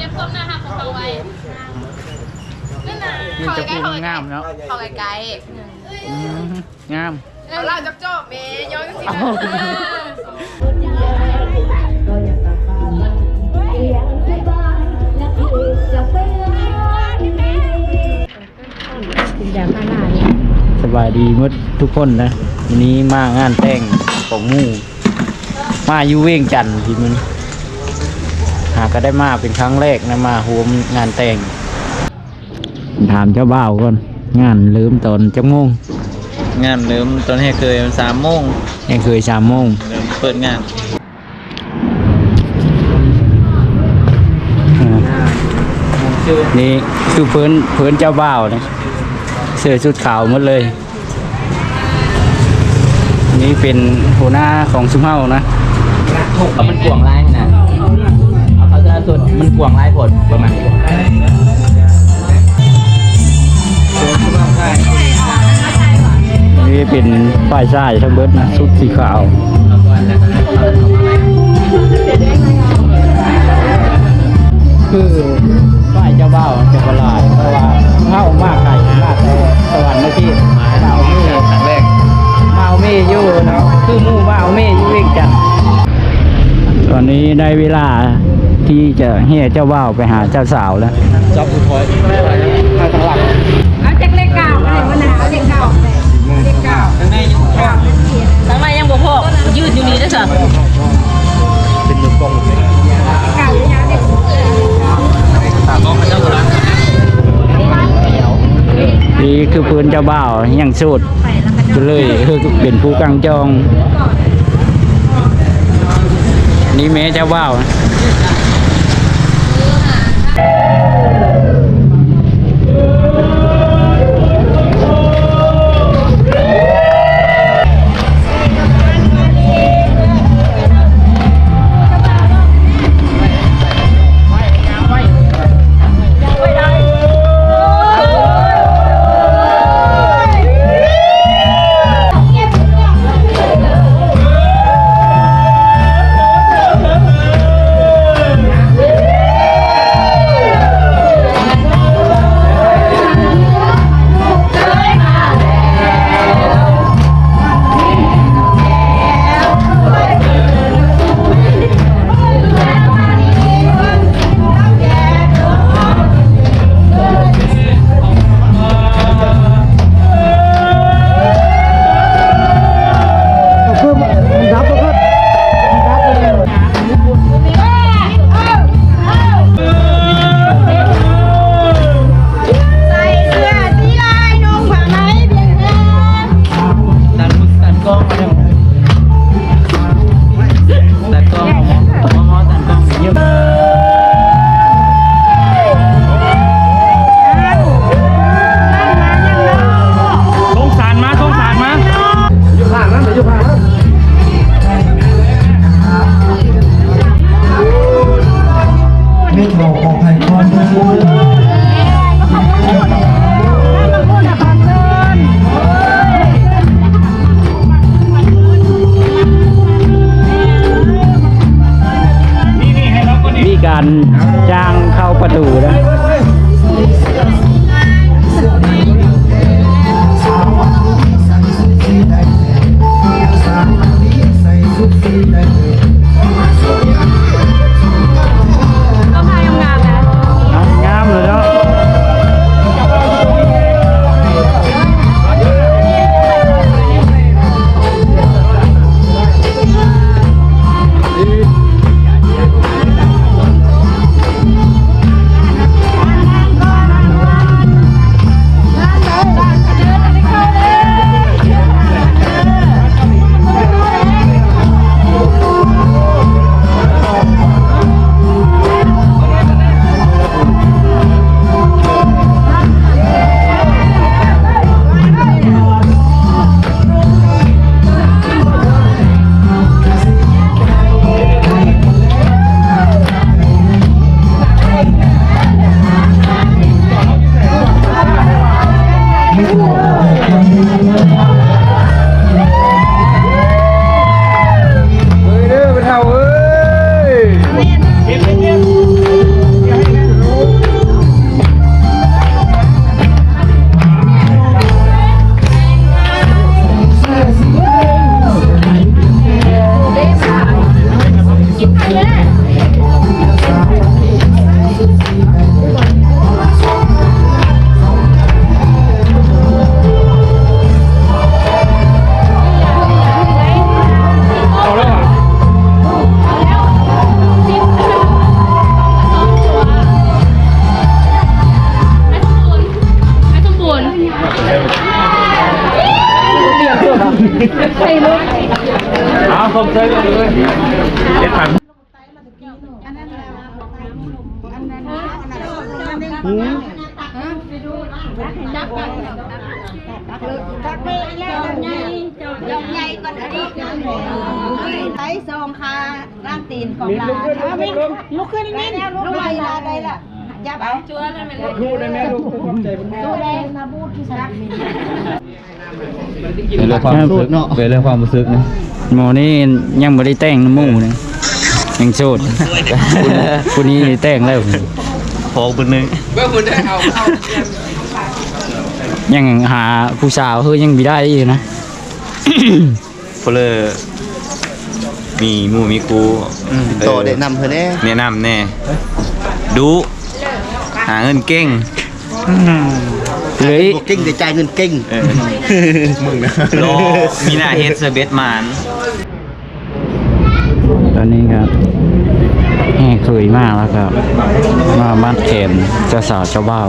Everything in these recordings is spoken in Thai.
ก็บความน่ารักของเขาไว้นั่นน่ะนี่จะพูดงามเนาะเขาไกลอืมงาม ๆแล้วเราจะจบเมย์ย้อนสิเอ้าสบายดีหมดทุกคนนะวันนี้มางานแต่งของหมู่ มาอยู่เวียงจันทน์ทีมันหาก็ได้มาเป็นครั้งแรกนะมาหวมงานแต่ง ถามเจ้าบ่าวก่อน งานเริ่มตอนจังโมงงานเริ่มตอนแรกเคยมันสามโมงยังเคยสามโมงเริ่มเปิดงานนี่คือเพื่อนเพื่อนเจ้าบ่าวนะเสื้อชุดขาวหมดเลย นี่เป็นหัวหน้าของซุมเฮานะเอามันกวางลายนะเอาเขาจะ สุดมันกวางลายผลประมาณนี้นี่เป็นป้ายชายทั้งเบิดนะชุดสีขาวคือป้ายเจ้าบ่าวจะประหลาดเพราะว่าเข้ามากไก่มากแต่สวรรค์นะพี่มาเอาเม่ครั้งแรกมาเอาเม่ยู่เนาะคือมู่มาเอาเม่ยู่เวียงจันตอนนี้ได้เวลา ที่จะเฮียเจ้าบ่าวไปหาเจ้าสาวแล้วจับผู้คอยมาทางหลังเอาจากเลขเก้าอะไรวะนะเอาเลขเก้าเลขเก้าข้งแค่ทำไมยังบ่พอยืดอยู่นี่ได้อจ้ะเป็นมือกล้องเลยเก้าเลยนะเลขตากล้องมาเจ้าตัวนั้นนี่คือพื้นเจ้าบ่าวยังสูดก็เลยคือเป็นผู้กลางจอง นี่แม่เจ้าบ่าวนะ ประตูนะ ใช้ซองคาร่างตีนของลาเอาไปลุกขึ้นนี่ลุกไปลาได้ละยับเอาชัวร์ได้ไหมลูกได้ไหมลูกตัวแดงนะบูดที่สักเป็นเรื่องความรู้สึกเนาะเป็นเรื่องความรู้สึกนะหมอนี่ยังบ่ได้แต่งน้ำมูนะยังโสดคนนี้แต่งแล้วพอคนนึงยังหาผู้สาวเฮ้ยยังบ่ได้อยู่นะเพลอ มีหมู่มีครูโตเด็ดนำเพื่อนแน่แนะนำแน่ดูหาเงินเก่ง เหลยบอกเก่งแต่จ่ายเงินเก่งเออ มึงนะรอมีหน้าเฮ็ดเซเบสมานตอนนี้ครับแห่เคยมากแล้วครับ มาบ้านเข็มเจ้าสาวเจ้าบ่าว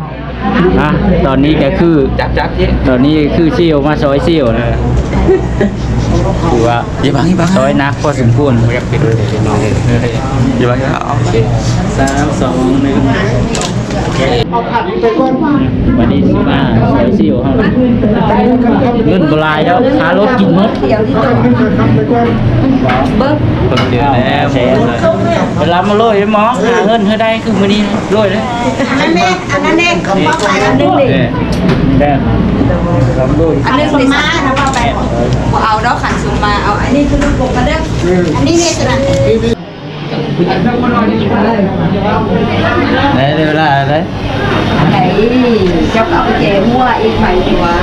อะตอนนี้ก็คือจับจับเจ๊ตอนนี้คือเซี่ยวมาซอยเซี่ยวนะคือว่าอย่าบังอย่าบังซอยนักพอสมควรอย่าบังอย่าบังเอาโอเคสามสองหนึ่ง วันนี้สิมาซอยซี่ยวเฮาเงินบลายแล้วค่ารถกินมดคนเดียวแล้วเวลามาโรยหมอหาเงินให้ได้คือมือนี้โรยเลยอันนั้นเองอันนั้นเองเขาป้าไปอันนึงดิแด้ลำโรยอันนึงดิมานะป้าไปเอาดอกขันสูงมาเอาอันนี้คือลูกปกกระเด้งอันนี้เนี่ยจะนั่น ได้เวลาได้ไหนเจ้าเอาเจมั่วอีกไปดีว่า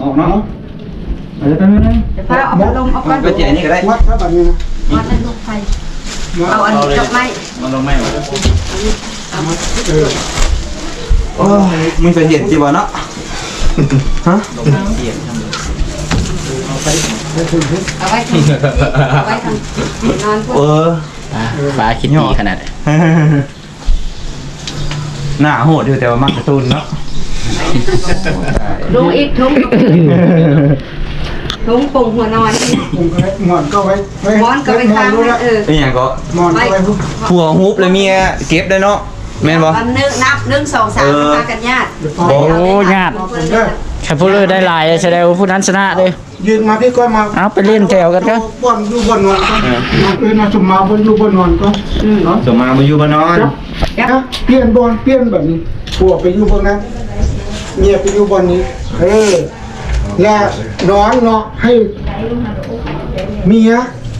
ออกเนาะป้าเอาพัดลมเอาก้อนก็เจ๊นี่ก็ได้วัดครับแบบนี้นะมาในลูกไฟเอาอันนี้ดอกไม้มันลงไม่หมดโอ้ยมึงจะเห็นจีบเนาะฮะเอาไว้ทำเอาไว้ทำนอนพวกเออฟ้าคิดดีขนาดไหนหน้าโหดอยู่แต่ว่ามักการะตูนเนาะลุงอีกทุ่งทุ่งปุ่งหัวนอนผมก็หมอนก็ไว้ไว้ม้อนก็ไปข้างรู้แล้วเออนี่อย่างก็หมอนก็ไว้พวกผัวฮุบเลยเมียเก็บได้เนาะแม่นบ่วันนึงนับนึงสองสามพากันญาติโอ้ญาติ เด้อ แค่ผู้เลือได้หลายแสดงว่าผู้นั้นชนะเลยยืนมาพี่ก้อยมาเอาไปเล่นแถวกันครับบนอยู่บนนอนก็นอนเอ้ยมาสมมาบนอยู่บนนอนก็เนาะสมมาบ่อยู่บ่นอนนะเปลี่ยนบอลเปลี่ยนแบบนี้ผัวไปอยู่บนนั้นเมียไปอยู่บนนี้เออและนอนเนาะให้เมีย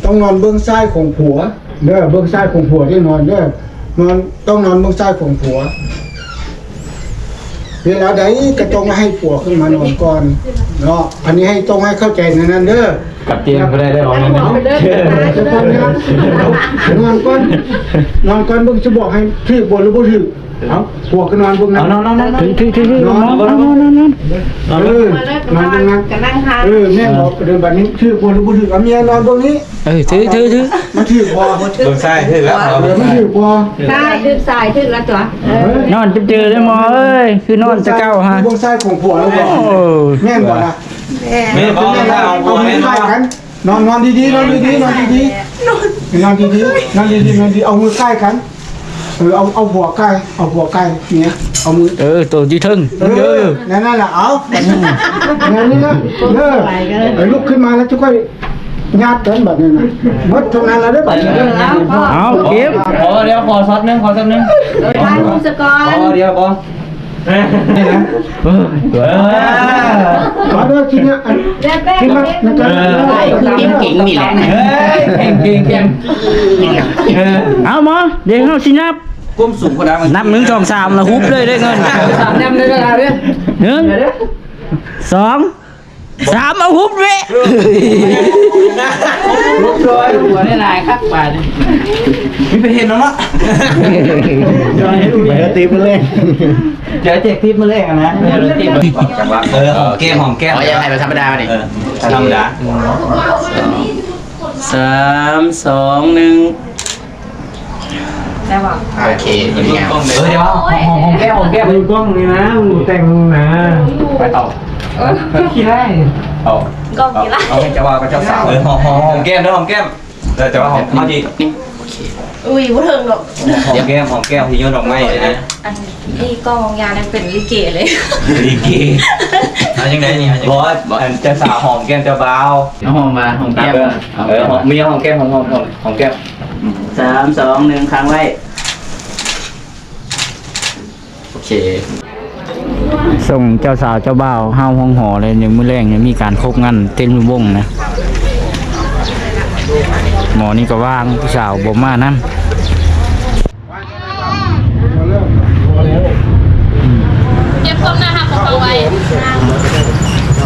ต้องนอนเบื้องซ้ายของผัวเด้อเบื้องซ้ายของผัวที่นอนเด้อนอนต้องนอนเบื้องซ้ายของผัว เวลาใดก็ต้องให้ผัวขึ้นมานอนก่อนเนาะอันนี้ให้ต้องให้เข้าใจในนั้นเด้อกับเตียงก็ได้ได้ออกนั่นเอาเจะก่อนนะครับนอนก่อนนอนก่อนเบิ่งจะบอกให้ถือบนหรือบ่ถือ เอาผัวก็นอนเบิ่งนะเอานอนนอนนอนถือถือถือถือนอนนอนนอนนอนนอนเออนอนเบิ่งนะกันนั่งทานเออแม่บอกเดินแบบนี้ถือบนหรือบ่ถือเอาเมียนอนตรงนี้เออถือถือถือมาถือพอเบิ่งซ้ายถึงแล้วเอาเออมาถือพอใช่ดึกสายถึงแล้วตัวเออนอนไปเจอได้หมอเอ้ยคือนอนจะเก้าฮะเบิ่งซ้ายของผัวแล้วบอกโอ้แม่นบ่ล่ะแม่บ่แม่นเอาเอาผัวมืแม่อนใกบ่ล้กันนอนนอนดีๆนอนดีๆนอนดีๆนอนดีๆนอนดีๆนอนดีๆเอามือใกล้กัน เออเอาเอาหัวใกล้เอาหัวใกล้เนี่ยเอามือเออตัวที่ทึ่งเอเยออะนั่นนั่นแหละเอานั่นนี่นะเออเออลุกขึ้นมาแล้วจะค่อยญาติกันแบบนี้นะหมดทุกนั้นแล้วได้อแบบนี้เด้อเอาเก็บขอเดี๋ยวขอซอสนึงขอซอสนึงทานมุสกรขอเดี๋ยวขอ นี่นะเออมาเด้อทีเนี้ยอันที่มันมันก็ได้เก่งเก่งนี่แหละเฮ้ยเก่งเก่งเก่งเออเอาหมอเดี๋ยวเขาสินับก้มสูงคนนั้นนับหนึ่งสองสามแล้วฮุบเลยได้เงินสามยำเลยนะเด้อหนึ่งสอง สามเอาฮุบเลยลุกเลยหัวได้ลายครับป่านี่มีไปเห็นแล้วเนาะไปตีไปเลยเดี๋ยวเจ๊คลิปมาเล่นกันนะเดี๋ยวเจ๊จังหวะเออหอมแก้มหอมแก้มอ๋อยังไงเป็นธรรมดาดิธรรมดาสามสองหนึ่งโอเคยังไงเออเดี๋ยวหอมหอมแก้มหอมแก้มดูกล้องนี่นะดูแต่งนะไปต่อ ขี้ได้เอาก็กี่ละเอาให้เจ้าว่ากับเจ้าสาวเออหอมหอมหอมแก้มนะหอมแก้มเออแต่ว่าหอมมาดีอุ้ยบ่เทิงหรอก หอมแก้มหอมแก้มที่โยนดอกไม้เลยนะอันนี้กองยาเนี่ยเป็นลิเกเลย ดีกีเอาจังไดนี่บอกว่าเจ้าสาวหอมแก้มเจ้าบ่าวเอาหอมมาหอมแก้มเออหอมมีหอมแก้มหอมหอมหอมหอมแก้มสามสองหนึ่งค้างไว้โอเค ส่งเจ้าสาวเจ้าบ่าวห้าวห้องหอเลยยังมื้อแรงยังมีการคบงันเต้นวงนะหมอนี่ก็ว่างผู้สาวบ่มานั่นเก็บส้มหน้าหักของเขาไว้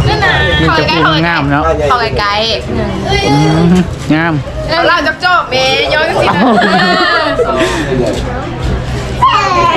นั่นน่ะนี่เขาจะไกลพูดเขาไกลงามเนาะเขาไกลอืมงามแล้วเราจับจ้อเมย์ย้อนกันสิ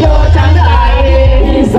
your time, I is